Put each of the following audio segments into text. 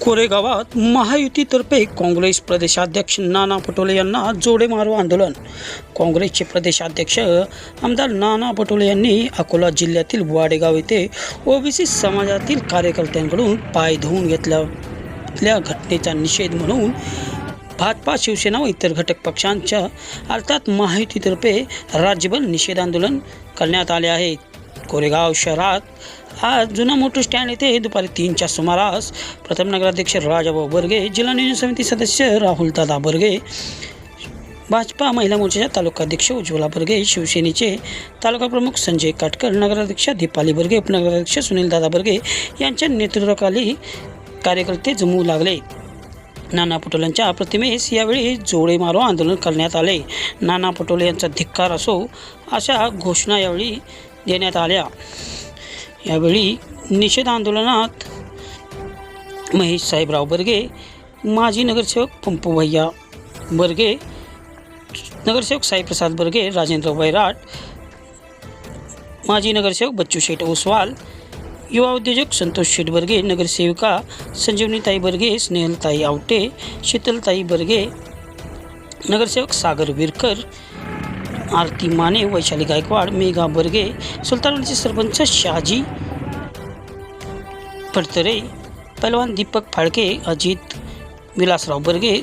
कोरेगावात महायुतीतर्फे काँग्रेस प्रदेशाध्यक्ष नाना पटोले यांना जोडे मारो आंदोलन. काँग्रेसचे प्रदेशाध्यक्ष आमदार नाना पटोले यांनी अकोला जिल्ह्यातील वाडेगाव येथे ओबीसी समाजातील कार्यकर्त्यांकडून पाय धुवून घेतल्या घटनेचा निषेध म्हणून भाजपा शिवसेना व इतर घटक पक्षांच्या अर्थात महायुतीतर्फे राज्यभर निषेध आंदोलन करण्यात आले आहे. कोरेगाव शहरात. आज जुना मोटर स्टँड येथे दुपारी तीनच्या सुमारास प्रथम नगराध्यक्ष राजाभाऊ बर्गे जिल्हा नियोजन समिती सदस्य राहुल दादा बर्गे भाजपा महिला मोर्चाच्या तालुकाध्यक्ष उज्ज्वला बर्गे शिवसेनेचे तालुका प्रमुख संजय काटकर नगराध्यक्ष दीपाली बर्गे उपनगराध्यक्ष सुनीलदादा बर्गे यांच्या नेतृत्वाखाली कार्यकर्ते जमू लागले. नाना पटोलेंच्या प्रतिमेस यावेळी जोडे मारो आंदोलन करण्यात आले. नाना पटोले यांचा धिक्कार असो अशा घोषणा यावेळी देण्यात आल्या. यावेळी निषेध आंदोलनात महेश साहेबराव बर्गे माजी नगरसेवक पंपूभैया बर्गे नगरसेवक साईप्रसाद बर्गे राजेंद्र बैराट माजी नगरसेवक बच्चू शेठ ओसवाल युवा उद्योजक संतोष शेठ बर्गे नगरसेविका संजीवनीताई बर्गे स्नेहलताई आवटे शीतलताई बर्गे नगरसेवक सागर विरकर आरती माने वैशाली गायकवाड मेघा बर्गे सुलतानवाडीचे सरपंच शहाजी फडतरे पहलवान दीपक फाळके अजित विलासराव बर्गे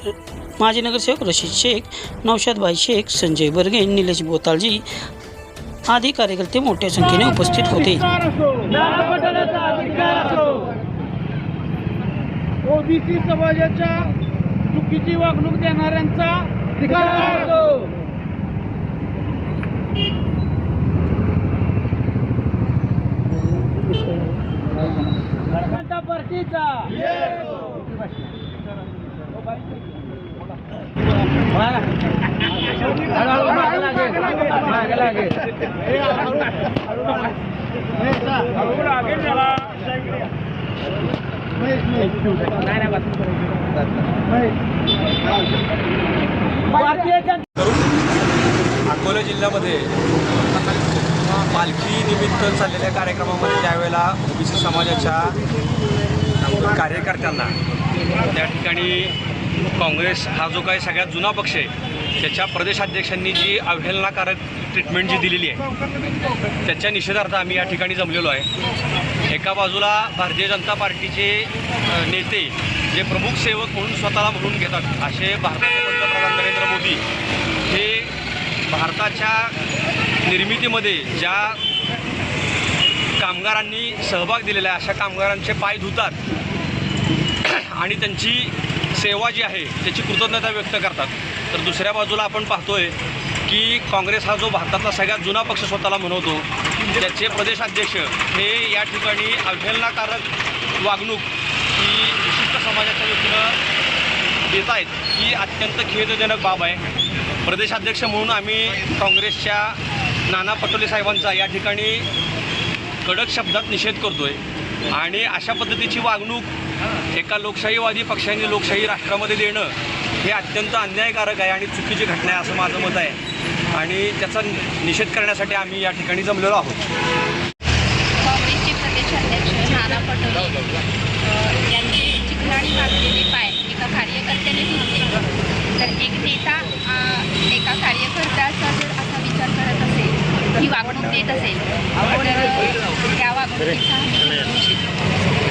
माजी नगरसेवक रशीद शेख नौशादभाई शेख संजय बर्गे निलेश बोतालजी आदी कार्यकर्ते मोठ्या संख्येने उपस्थित होते. ओबीसी समाजाच्या चुकीची वागणूक देणाऱ्यांचा भारतीय जनता अकोला जिल्ह्यामध्ये पालखी निमित्त चाललेल्या कार्यक्रमामध्ये त्यावेळेला ओबीसी समाजाच्या कार्यकर्त्यांना त्या ठिकाणी काँग्रेस हा जो काही सगळ्यात जुना पक्ष आहे त्याच्या प्रदेशाध्यक्षांनी जी अवहेलनाकारक ट्रीटमेंट जी दिलेली आहे त्याच्या निषेधार्थ आम्ही या ठिकाणी जमलेलो आहे. एका बाजूला भारतीय जनता पार्टीचे नेते जे प्रमुख सेवक म्हणून स्वतःला म्हणून घेतात असे भारताचे पंतप्रधान नरेंद्र मोदी हे भारताच्या निर्मितीमध्ये ज्या कामगारांनी सहभाग दिलेला आहे अशा कामगारांचे पाय धुतात आणि त्यांची सेवा जी आहे त्याची कृतज्ञता व्यक्त करतात. तर दुसऱ्या बाजूला आपण पाहतोय की काँग्रेस हा जो भारतातला सगळ्यात जुना पक्ष स्वतःला म्हणवतो त्याचे प्रदेशाध्यक्ष हे या ठिकाणी अवहेलनाकारक वागणूक ही विशिष्ट समाजाच्या वतीनं देत आहेत ही अत्यंत खेदजनक बाब आहे. प्रदेशाध्यक्ष म्हणून आम्ही काँग्रेसच्या नाना पटोले साहेबांचा या ठिकाणी कडक शब्दात निषेध करतोय. आणि अशा पद्धतीची वागणूक एका लोकशाहीवादी पक्षाने लोकशाही राष्ट्रामध्ये देणं हे अत्यंत अन्यायकारक आहे आणि चुकीची घटना आहे असं माझं मत आहे. आणि त्याचा निषेध करण्यासाठी आम्ही या ठिकाणी जमलेलो आहोत. काँग्रेसचे प्रदेशाध्यक्ष नाना पटोले अ, यांचे चिकनाडी मागलेले पाय एका कार्यकर्त्याने धुतले तर एक नेता अ, एका कार्यकर्त्याचा जर असा विचार करत असेल ही वागणूक देत असेल तर त्या